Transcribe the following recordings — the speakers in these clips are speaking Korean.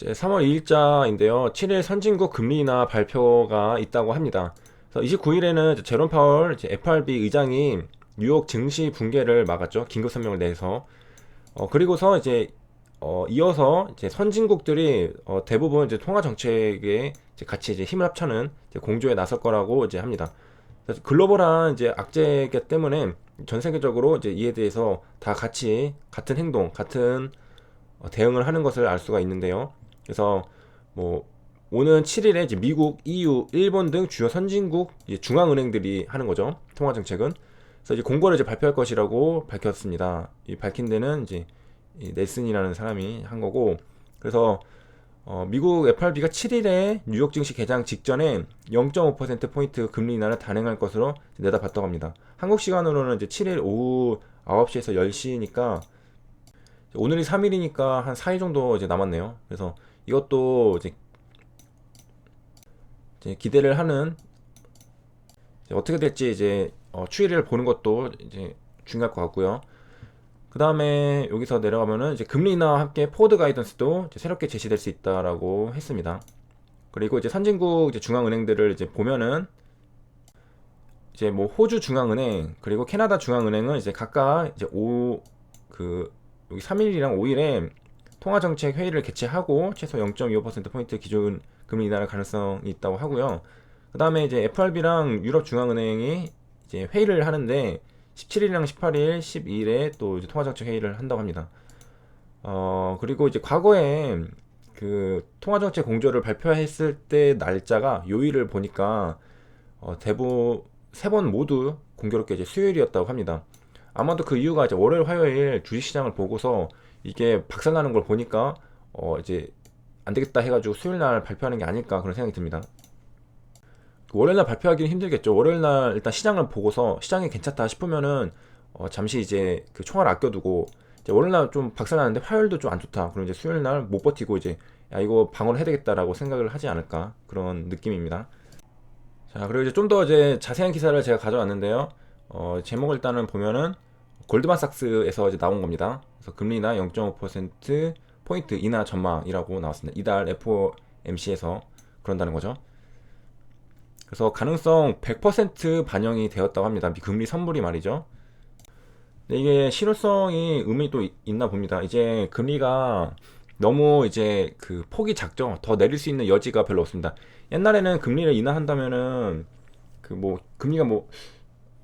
이제 3월 2일자인데요. 7일 선진국 금리 인하 발표가 있다고 합니다. 그래서 29일에는 제롬 파월 FRB 의장이 뉴욕 증시 붕괴를 막았죠. 긴급声明을 내서. 어, 그리고서 이제 어, 이어서 이제 선진국들이 어, 대부분 이제 통화 정책에 이제 같이 이제 힘을 합쳐는 이제 공조에 나설 거라고 이제 합니다. 글로벌한 이제 악재기 때문에 전 세계적으로 이제 이에 대해서 다 같이 같은 행동, 같은 어, 대응을 하는 것을 알 수가 있는데요. 그래서 뭐 오는 7일에 이제 미국, EU, 일본 등 주요 선진국 중앙은행들이 하는 거죠. 통화 정책은. 그래서 이제 공고를 이제 발표할 것이라고 밝혔습니다. 이 밝힌 데는 이제 이 넬슨이라는 사람이 한 거고. 그래서 어, 미국 FRB가 7일에 뉴욕 증시 개장 직전에 0.5% 포인트 금리 인하를 단행할 것으로 내다봤다고 합니다. 한국 시간으로는 이제 7일 오후 9시에서 10시니까 오늘이 3일이니까 한 4일 정도 이제 남았네요. 그래서 이것도 이제, 이제 기대를 하는 이제 어떻게 될지 이제 어, 추이를 보는 것도 이제 중요할 것 같고요. 그 다음에 여기서 내려가면은 이제 금리 인하와 함께 포드 가이던스도 새롭게 제시될 수 있다라고 했습니다. 그리고 이제 선진국 이제 중앙은행들을 이제 보면은 이제 뭐 호주 중앙은행 그리고 캐나다 중앙은행은 이제 각각 이제 오그 여기 3일이랑 5일에 통화정책 회의를 개최하고 최소 0.25% 포인트 기준 금리 인하를 가능성이 있다고 하고요. 그 다음에 이제 FRB랑 유럽 중앙은행이 이제 회의를 하는데 17일이랑 18일, 12일에 또 이제 통화정책 회의를 한다고 합니다. 어, 그리고 이제 과거에 그 통화정책 공조를 발표했을 때 날짜가 요일을 보니까 어, 대부분 세번 모두 공교롭게 이제 수요일이었다고 합니다. 아마도 그 이유가 이제 월요일, 화요일 주식시장을 보고서 이게 박살나는 걸 보니까 어, 이제 안 되겠다 해가지고 수요일 날 발표하는 게 아닐까 그런 생각이 듭니다. 월요일 날 발표하기는 힘들겠죠. 월요일 날 일단 시장을 보고서 시장이 괜찮다 싶으면은 어, 잠시 이제 그 총알을 아껴두고 이제 월요일 날 좀 박살나는데 화요일도 좀 안 좋다. 그럼 이제 수요일 날 못 버티고 이제 야 이거 방어를 해야 되겠다라고 생각을 하지 않을까 그런 느낌입니다. 자 그리고 이제 좀 더 이제 자세한 기사를 제가 가져왔는데요. 어, 제목을 일단은 보면은 골드만삭스에서 이제 나온 겁니다. 그래서 금리 인하 0.5% 포인트 인하 전망이라고 나왔습니다. 이달 FOMC에서 그런다는 거죠. 그래서 가능성 100% 반영이 되었다고 합니다. 금리 선물이 말이죠. 근데 이게 실효성이 의미 또 있나 봅니다. 이제 금리가 너무 이제 그 폭이 작죠. 더 내릴 수 있는 여지가 별로 없습니다. 옛날에는 금리를 인하한다면은 그 뭐 금리가 뭐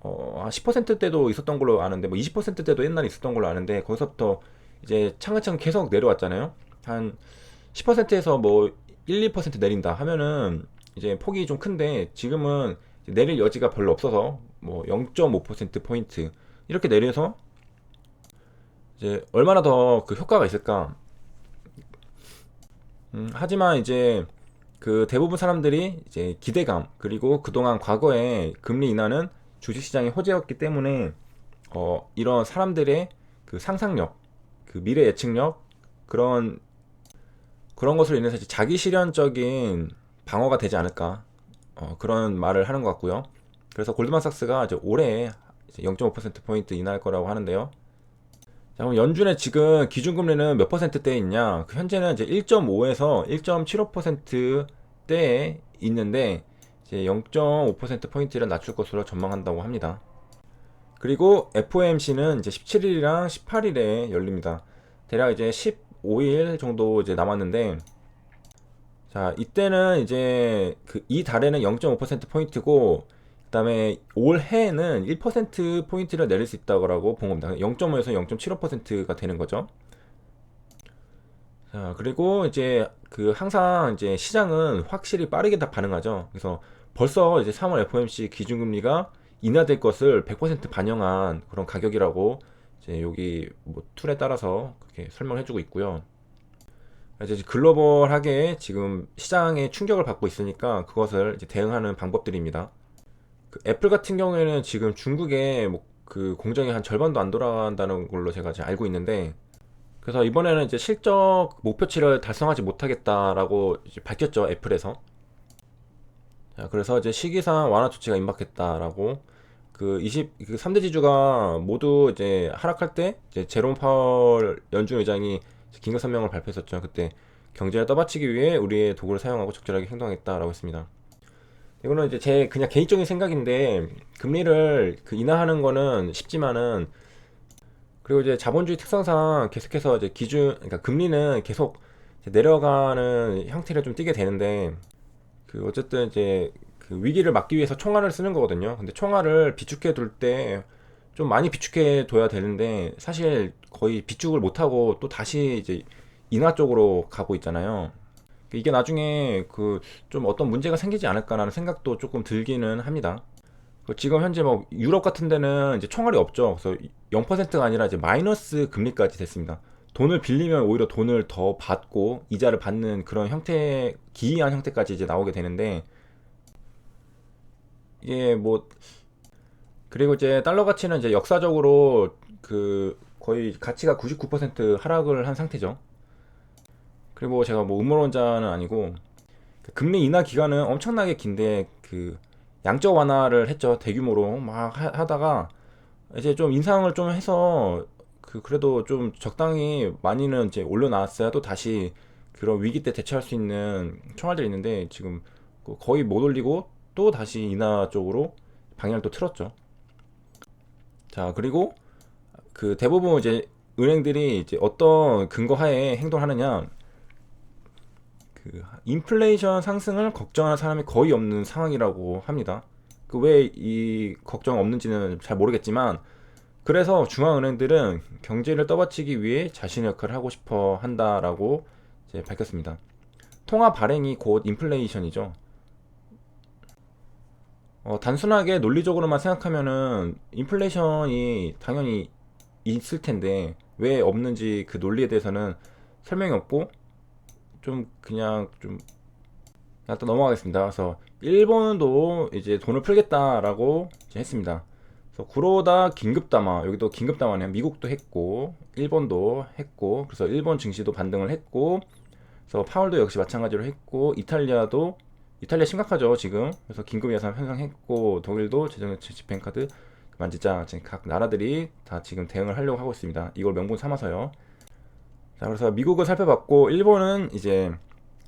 어, 한 10%대도 있었던 걸로 아는데 뭐 20%대도 옛날에 있었던 걸로 아는데 거기서부터 이제 차근차근 계속 내려왔잖아요. 한 10%에서 뭐 1, 2% 내린다 하면은 이제 폭이 좀 큰데 지금은 내릴 여지가 별로 없어서 뭐 0.5% 포인트 이렇게 내려서 이제 얼마나 더 그 효과가 있을까? 음, 하지만 이제 그 대부분 사람들이 이제 기대감 그리고 그동안 과거에 금리 인하는 주식시장의 호재였기 때문에 어, 이런 사람들의 그 상상력, 그 미래 예측력 그런 그런 것으로 인해서 자기 실현적인 방어가 되지 않을까 어, 그런 말을 하는 것 같고요. 그래서 골드만삭스가 이제 올해 0.5% 포인트 인하할 거라고 하는데요. 자, 그럼 연준의 지금 기준금리는 몇 퍼센트대에 있냐? 그 현재는 이제 1.5에서 1.75%대에 있는데 이제 0.5% 포인트를 낮출 것으로 전망한다고 합니다. 그리고 FOMC는 이제 17일이랑 18일에 열립니다. 대략 이제 15일 정도 이제 남았는데 자, 이때는 이제 그 이 달에는 0.5% 포인트고 그다음에 올해는 1% 포인트를 내릴 수 있다고 본 겁니다. 0.5에서 0.75%가 되는 거죠. 자, 그리고 이제 그 항상 이제 시장은 확실히 빠르게 다 반응하죠. 그래서 벌써 이제 3월 FOMC 기준금리가 인하될 것을 100% 반영한 그런 가격이라고 이제 여기 뭐 툴에 따라서 그렇게 설명해주고 있고요. 이제 글로벌하게 지금 시장에 충격을 받고 있으니까 그것을 대응하는 방법들입니다. 그 애플 같은 경우에는 지금 중국에 뭐 그 공정이 한 절반도 안 돌아간다는 걸로 제가 이제 알고 있는데 그래서 이번에는 이제 실적 목표치를 달성하지 못하겠다라고 밝혔죠 애플에서. 자, 그래서 이제 시기상 완화 조치가 임박했다라고 그 20, 그 3대 지주가 모두 이제 하락할 때 이제 제롬 파월 연준 의장이 긴급 성명을 발표했었죠. 그때 경제를 떠받치기 위해 우리의 도구를 사용하고 적절하게 행동하겠다라고 했습니다. 이거는 이제 제 그냥 개인적인 생각인데 금리를 그 인하하는 거는 쉽지만은 그리고 이제 자본주의 특성상 계속해서 이제 기준 그러니까 금리는 계속 내려가는 형태를 좀 띠게 되는데 그 어쨌든 이제 그 위기를 막기 위해서 총알을 쓰는 거거든요. 근데 총알을 비축해 둘 때 좀 많이 비축해 둬야 되는데 사실 거의 비축을 못 하고 또 다시 이제 인하 쪽으로 가고 있잖아요. 이게 나중에 그 좀 어떤 문제가 생기지 않을까라는 생각도 조금 들기는 합니다. 그 지금 현재 뭐 유럽 같은 데는 이제 총알이 없죠. 그래서 0%가 아니라 이제 마이너스 금리까지 됐습니다. 돈을 빌리면 오히려 돈을 더 받고 이자를 받는 그런 형태, 기이한 형태까지 이제 나오게 되는데 이게 뭐 그리고 이제 달러 가치는 이제 역사적으로 그 거의 가치가 99% 하락을 한 상태죠. 그리고 제가 뭐 음모론자는 아니고 그 금리 인하 기간은 엄청나게 긴데 그 양적 완화를 했죠 대규모로 막 하, 다가 이제 좀 인상을 좀 해서 그 그래도 좀 적당히 많이는 이제 올려놨어야 또 다시 그런 위기 때 대처할 수 있는 총알들이 있는데 지금 그 거의 못 올리고 또 다시 인하 쪽으로 방향을 또 틀었죠. 자 그리고 그 대부분 이제 은행들이 이제 어떤 근거 하에 행동하느냐 그 인플레이션 상승을 걱정하는 사람이 거의 없는 상황이라고 합니다. 그 왜 이 걱정 없는지는 잘 모르겠지만 그래서 중앙은행들은 경제를 떠받치기 위해 자신의 역할을 하고 싶어 한다라고 밝혔습니다. 통화 발행이 곧 인플레이션이죠. 어, 단순하게 논리적으로만 생각하면은 인플레이션이 당연히 있을 텐데 왜 없는지 그 논리에 대해서는 설명이 없고 좀 그냥 좀 일단 넘어가겠습니다. 그래서 일본도 이제 돈을 풀겠다라고 했습니다. 그래서 구로다 긴급 담화 여기도 긴급 담화네요. 미국도 했고 일본도 했고 그래서 일본 증시도 반등을 했고 그래서 파월도 역시 마찬가지로 했고 이탈리아도 이탈리아 심각하죠 지금 그래서 긴급 예산 편성했고 독일도 재정정책 집행카드 만지자 각 나라들이 다 지금 대응을 하려고 하고 있습니다. 이걸 명분 삼아서요. 자, 그래서 미국을 살펴봤고 일본은 이제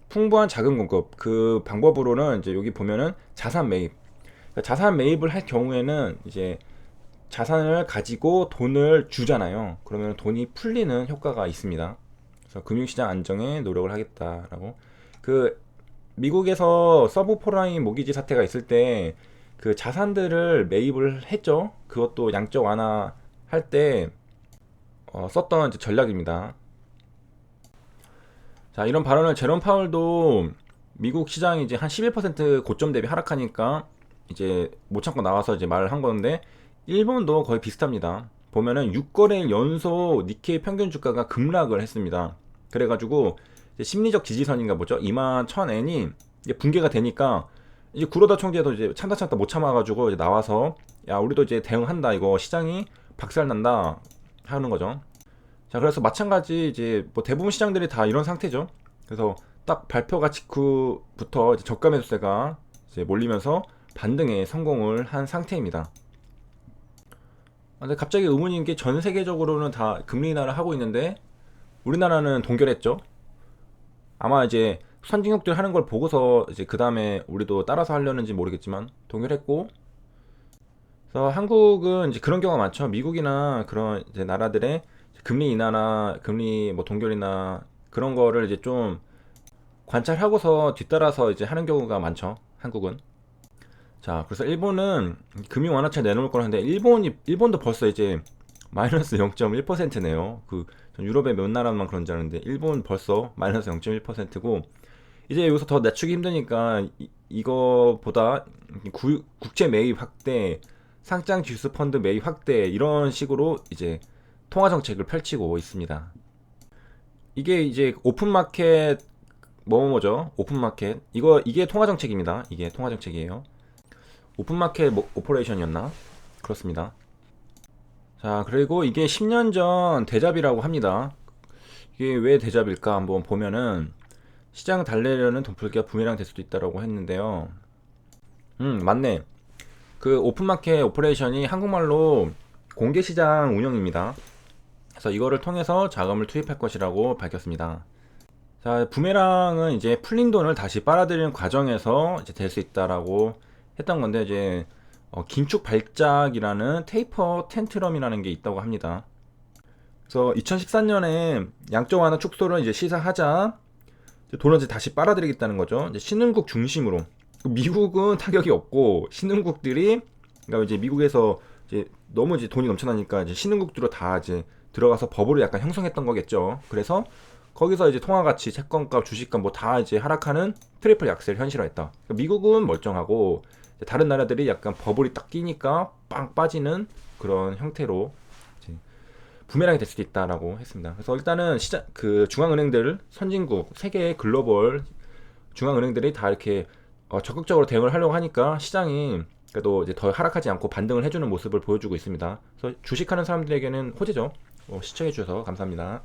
풍부한 자금 공급 그 방법으로는 이제 여기 보면은 자산 매입. 그러니까 자산 매입을 할 경우에는 이제 자산을 가지고 돈을 주잖아요. 그러면 돈이 풀리는 효과가 있습니다. 그래서 금융시장 안정에 노력을 하겠다라고. 그 미국에서 서브포라인 모기지 사태가 있을 때 그 자산들을 매입을 했죠. 그것도 양적 완화 할때 어, 썼던 전략입니다. 자, 이런 발언을 제롬 파월도 미국 시장이 이제 한 11% 고점 대비 하락하니까 이제 못 참고 나와서 이제 말을 한 건데 일본도 거의 비슷합니다. 보면은 6거래일 연속 니케이 평균 주가가 급락을 했습니다. 그래가지고 심리적 지지선인가 보죠. 2만 1000엔이 붕괴가 되니까 이제 구로다 총재도 이제 참다 참다 못 참아가지고 이제 나와서 야 우리도 이제 대응한다 이거 시장이 박살난다 하는 거죠. 자, 그래서 마찬가지 이제 뭐 대부분 시장들이 다 이런 상태죠. 그래서 딱 발표가 직후부터 이제 저가 매수세가 이제 몰리면서 반등에 성공을 한 상태입니다. 아, 근데 갑자기 의문인 게 전 세계적으로는 다 금리 인하를 하고 있는데 우리나라는 동결했죠. 아마 이제 선진국들 하는 걸 보고서 이제 그 다음에 우리도 따라서 하려는지 모르겠지만 동결했고 그래서 한국은 이제 그런 경우가 많죠. 미국이나 그런 이제 나라들의 금리 인하나 금리 뭐 동결이나 그런 거를 이제 좀 관찰하고서 뒤따라서 이제 하는 경우가 많죠. 한국은. 자, 그래서 일본은 금융 완화책 내놓을 거라는데 일본이 일본도 벌써 이제 마이너스 0.1%네요. 그 유럽의 몇 나라만 그런 줄 알았는데 일본 벌써 마이너스 0.1%고 이제 여기서 더 낮추기 힘드니까 이, 이거보다 구, 국채 매입 확대, 상장 지수 펀드 매입 확대 이런 식으로 이제 통화 정책을 펼치고 있습니다. 이게 이제 오픈 마켓 뭐뭐죠? 오픈 마켓 이거 이게 통화 정책입니다. 이게 통화 정책이에요. 오픈 마켓 뭐, 오퍼레이션이었나? 그렇습니다. 자, 그리고 이게 10년 전 대잡이라고 합니다. 이게 왜 대잡일까 한번 보면은 시장 달래려는 돈풀기가 부메랑 될 수도 있다라고 했는데요. 음, 맞네. 그 오픈마켓 오퍼레이션이 한국말로 공개시장 운영입니다. 그래서 이거를 통해서 자금을 투입할 것이라고 밝혔습니다. 자, 부메랑은 이제 풀린 돈을 다시 빨아들이는 과정에서 이제 될 수 있다라고 했던 건데 이제 어, 긴축 발작이라는 테이퍼 텐트럼이라는 게 있다고 합니다. 그래서 2014년에 양적 완화 축소를 이제 시사하자 돈을 이제 다시 빨아들이겠다는 거죠. 이제 신흥국 중심으로 미국은 타격이 없고 신흥국들이 그러니까 이제 미국에서 이제 너무 이제 돈이 넘쳐나니까 이제 신흥국들로 다 이제 들어가서 버블을 약간 형성했던 거겠죠. 그래서 거기서 이제 통화 가치, 채권값, 주식값 뭐 다 이제 하락하는 트리플 약세를 현실화했다. 그러니까 미국은 멀쩡하고 다른 나라들이 약간 버블이 딱 끼니까 빵 빠지는 그런 형태로 부메랑이 될 수도 있다라고 했습니다. 그래서 일단은 시장 그 중앙은행들 선진국 세계 글로벌 중앙은행들이 다 이렇게 어, 적극적으로 대응을 하려고 하니까 시장이 그래도 이제 더 하락하지 않고 반등을 해주는 모습을 보여주고 있습니다. 그래서 주식하는 사람들에게는 호재죠. 어, 시청해 주셔서 감사합니다.